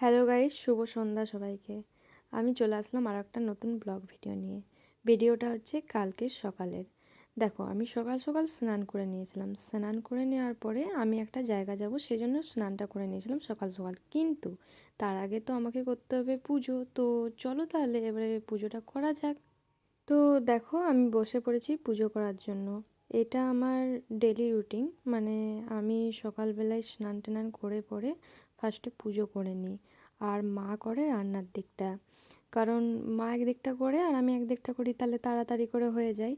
Hello guys, শুভ সন্ধ্যা সবাইকে। আমি চলে আসলাম আর একটা নতুন ব্লগ ভিডিও নিয়ে। ভিডিওটা হচ্ছে কালকের সকালের। দেখো, আমি সকাল সকাল স্নান করে নিয়েছিলাম। স্নান করে নেওয়ার পরে আমি একটা জায়গা যাব সেই জন্য স্নানটা করে নিয়েছিলাম সকাল সকাল। কিন্তু তার আগে তো আমাকে করতে হবে পুজো। তো চলো তাহলে এবারে পুজোটা করা যাক। তো দেখো, আমি বসে পড়েছি পুজো করার জন্য। এটা আমার ডেলি রুটিন মানে আমি সকালবেলায় স্নান টান করে পরে ফার্স্টে পুজো করে নিই। আর মা করে রান্নার দিকটা। কারণ মা একদিকটা করে আর আমি একদিকটা করি, তাহলে তাড়াতাড়ি করে হয়ে যায়।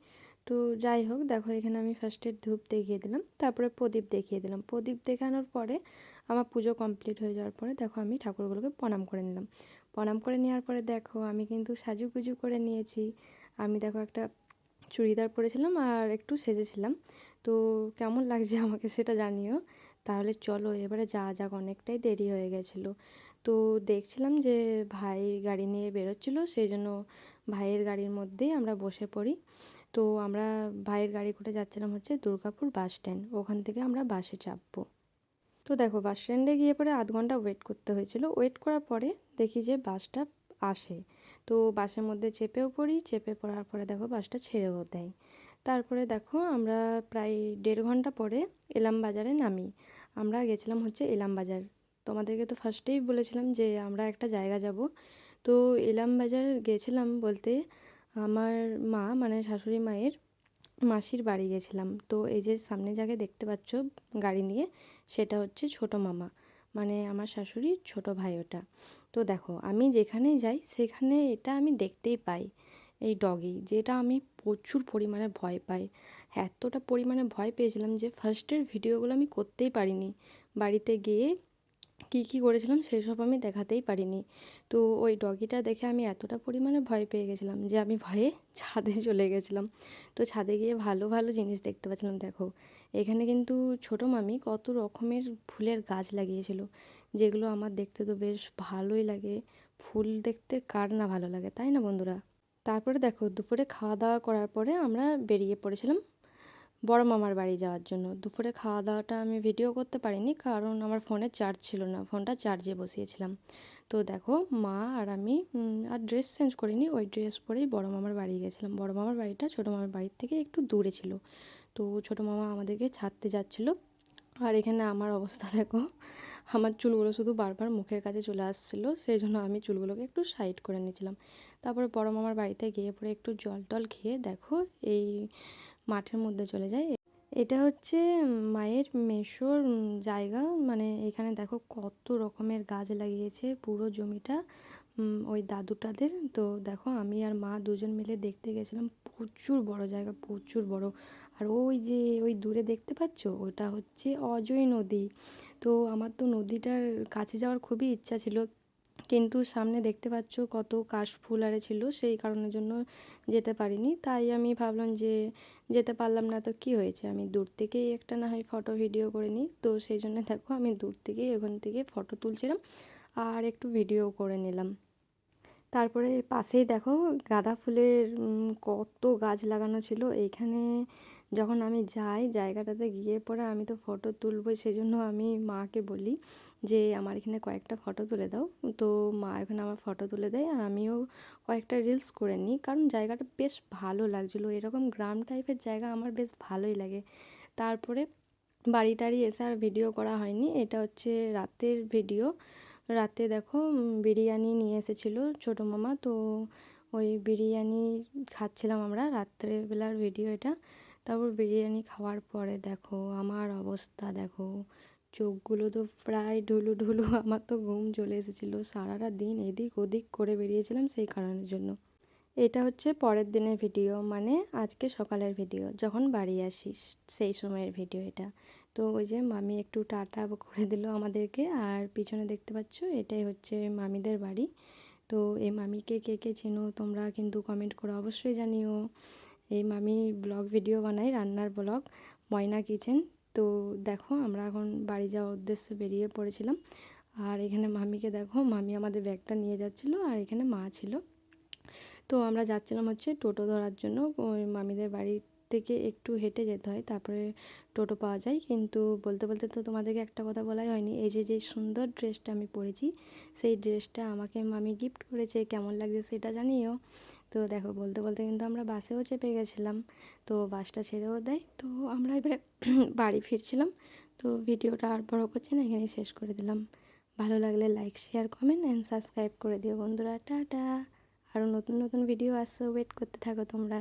তো যাই হোক, দেখো এখানে আমি ফার্স্টে ধূপ দেখিয়ে দিলাম, তারপরে প্রদীপ দেখিয়ে দিলাম। প্রদীপ দেখানোর পরে আমার পুজো কমপ্লিট হয়ে যাওয়ার পরে দেখো আমি ঠাকুরগুলোকে প্রণাম করে নিলাম। প্রণাম করে নেওয়ার পরে দেখো আমি কিন্তু সাজু সাজুগুজু করে নিয়েছি। আমি দেখো একটা চুড়িদার পরেছিলাম আর একটু সেজেছিলাম। তো কেমন লাগছে আমাকে সেটা জানিও। তাহলে চলো, এবারে যাওয়া যাক, অনেকটাই দেরি হয়ে গেছিল। তো দেখছিলাম যে ভাই গাড়ি নিয়ে বেরোচ্ছিলো, সেই জন্য ভাইয়ের গাড়ির মধ্যেই আমরা বসে পড়ি। তো আমরা ভাইয়ের গাড়ি করে যাচ্ছিলাম হচ্ছে দুর্গাপুর বাস স্ট্যান্ড, ওখান থেকে আমরা বাসে চাপবো। তো দেখো, বাস স্ট্যান্ডে গিয়ে পরে আধ ঘণ্টা ওয়েট করতে হয়েছিল। ওয়েট করার পরে দেখি যে বাসটা আসে। তো বাসের মধ্যে চেপেও পড়ি, চেপে পড়ার পরে দেখো বাসটা ছেড়েও দেয়। তারপরে দেখো আমরা প্রায় দেড় ঘণ্টা পরে এলাম বাজারে নামি। আমরা গেছিলাম হচ্ছে এলাম বাজার। তোমাদেরকে তো ফার্স্টেই বলেছিলাম যে আমরা একটা জায়গা যাব। তো এলাম বাজার গেছিলাম বলতে আমার মা মানে শাশুড়ি মায়ের মাসির বাড়ি গেছিলাম। তো এই যে সামনে জায়গায় দেখতে পাচ্ছ গাড়ি নিয়ে, সেটা হচ্ছে ছোট মামা মানে আমার শাশুড়ির ছোট ভাই ওটা। তো দেখো, আমি যেখানেই যাই, সেখানে এটা আমি দেখতেই পাই। এই ডগি যেটা আমি প্রচুর পরিমাণে ভয় পাই। এতটা পরিমাণে ভয় পেয়েছিলাম যে ফার্স্টের ভিডিওগুলো আমি করতেই পারিনি। বাড়িতে গিয়ে কী কী করেছিলাম সেই সব আমি দেখাতেই পারিনি। তো ওই ডগিটা দেখে আমি এতটা পরিমাণে ভয় পেয়ে গেছিলাম যে আমি ভয়ে ছাদে চলে গেছিলাম। তো ছাদে গিয়ে ভালো ভালো জিনিস দেখতে পাচ্ছিলাম, দেখো। এখানে কিন্তু ছোটো মামি কত রকমের ফুলের গাছ লাগিয়েছিল, যেগুলো আমার দেখতে তো বেশ ভালোই লাগে। ফুল দেখতে কার না ভালো লাগে, তাই না বন্ধুরা? তারপরে দেখো দুপুরে খাওয়া দাওয়া করার পরে আমরা বেরিয়ে পড়েছিলাম বড় মামার বাড়ি যাওয়ার জন্য। দুপুরে খাওয়া দাওয়াটা আমি ভিডিও করতে পারিনি কারণ আমার ফোনে চার্জ ছিল না। ফোনটা চার্জে বসিয়েছিলাম। তো দেখো মা আর আমি আর ড্রেস চেঞ্জ করিনি। ওই ড্রেস পরেই বড় মামার বাড়ি গেছিলাম। বড় মামার বাড়িটা ছোটো মামার বাড়ির থেকে একটু দূরে ছিল। তো ছোটো মামা আমাদেরকে ছাড়তে যাচ্ছিল। আর এখানে আমার অবস্থা দেখো আমার চুলগুলো শুধু বারবার মুখের কাছে চলে আসছিল, সেই জন্য আমি চুলগুলোকে একটু সাইড করে নিয়েছিলাম। তারপরে বড় মামার বাড়িতে গিয়ে পরে একটু জল টল খেয়ে দেখো, এই মাঠের মধ্যে চলে যায়। এটা হচ্ছে মায়ের মেশোর জায়গা মানে এখানে দেখো কত রকমের গাছ লাগিয়েছে, পুরো জমিটা। ওই দাদুটাদের। তো দেখো, আমি আর মা দুজন মিলে দেখতে গেছিলাম। প্রচুর বড় জায়গা, প্রচুর বড়। আর ওই যে, ওই দূরে দেখতে পাচ্ছ? ওটা হচ্ছে অজয় নদী। তো আমার তো নদীটার কাছে যাওয়ার খুবই ইচ্ছা ছিল। কিন্তু সামনে দেখতে পাচ্ছ কত কাশফুল আরে ছিল, সেই কারণের জন্য যেতে পারিনি। তাই আমি ভাবলাম যে, যেতে পারলাম না তো কি হয়েছে? আমি দূর থেকেই একটা না হয় ফটো, ভিডিও করে নিই। তো সেই জন্য দেখো, আমি দূর থেকেই ওখান থেকে ফটো তুলছিলাম আর একটু ভিডিও করে নিলাম। তারপরে পাশেই দেখো গাঁদা ফুলের কত গাছ লাগানো ছিল। এইখানে যখন আমি যাই জায়গাটাতে গিয়ে পরে আমি তো ফটো তুলবো সেই জন্য আমি মাকে বলি যে, আমার এখানে কয়েকটা ফটো তুলে দাও। তো মা এখানে আমার ফটো তুলে দেয় আর আমিও কয়েকটা রিলস করে নিই। কারণ জায়গাটা বেশ ভালো লাগছিল। এরকম গ্রাম টাইপের জায়গা আমার বেশ ভালোই লাগে। তারপরে বাড়ি টাড়ি এসে আর ভিডিও করা হয়নি। এটা হচ্ছে রাতের ভিডিও রাতে দেখো বিরিয়ানি নিয়ে এসেছিল ছোটো মামা। তো ওই বিরিয়ানি খাচ্ছিলাম আমরা রাত্রেবেলার ভিডিও এটা। তারপর বিরিয়ানি খাওয়ার পরে দেখো, আমার অবস্থা দেখো। চোখগুলো তো প্রায় ঢুলু ঢুলু, আমার তো ঘুম চলে এসেছিল। সারাটা দিন এদিক ওদিক করে বেরিয়েছিলাম সেই কারণের জন্য। এটা হচ্ছে পরের দিনের ভিডিও মানে আজকে সকালের ভিডিও যখন বাড়ি আসিস সেই সময়ের ভিডিও এটা। তো ওই যে মামি একটু টাটা করে দিল আমাদেরকে। আর পিছনে দেখতে পাচ্ছ, এটাই হচ্ছে মামিদের বাড়ি। তো এই মামিকে কে কে চেনো তোমরা কিন্তু কমেন্ট করে অবশ্যই জানিও। এই মামি ব্লগ ভিডিও বানাই রান্নার ব্লগ, ময়না কিচেন। তো দেখো, আমরা এখন বাড়ি যাওয়ার উদ্দেশ্যে বেরিয়ে পড়েছিলাম। আর এখানে মামিকে দেখো, মামি আমাদের ব্যাগটা নিয়ে যাচ্ছিল আর এখানে মা ছিল। তো আমরা যাচ্ছিলাম হচ্ছে টোটো ধরার জন্য। ওই মামিদের বাড়ির থেকে একটু হেঁটে যেতে হয়, তারপরে টোটো পাওয়া যায়। কিন্তু বলতে বলতে তো তোমাদেরকে একটা কথা বলাই হয়নি, এই যে যে সুন্দর ড্রেসটা আমি পরেছি, সেই ড্রেসটা আমাকে মামি গিফট করেছে, কেমন লাগছে সেটা জানিও। তো দেখো, বলতে বলতে কিন্তু আমরা বাসেও চেপে গেছিলাম, তো বাসটা ছেড়েও দেয়। তো আমরা এবারে বাড়ি ফিরছিলাম, তো ভিডিওটা আর বড় করছি না এখানে শেষ করে দিলাম। ভালো লাগলে like share comment and subscribe করে দিও বন্ধুরা। টাটা! আরও নতুন নতুন ভিডিও আসছে ওয়েট করতে থাকো তোমরা।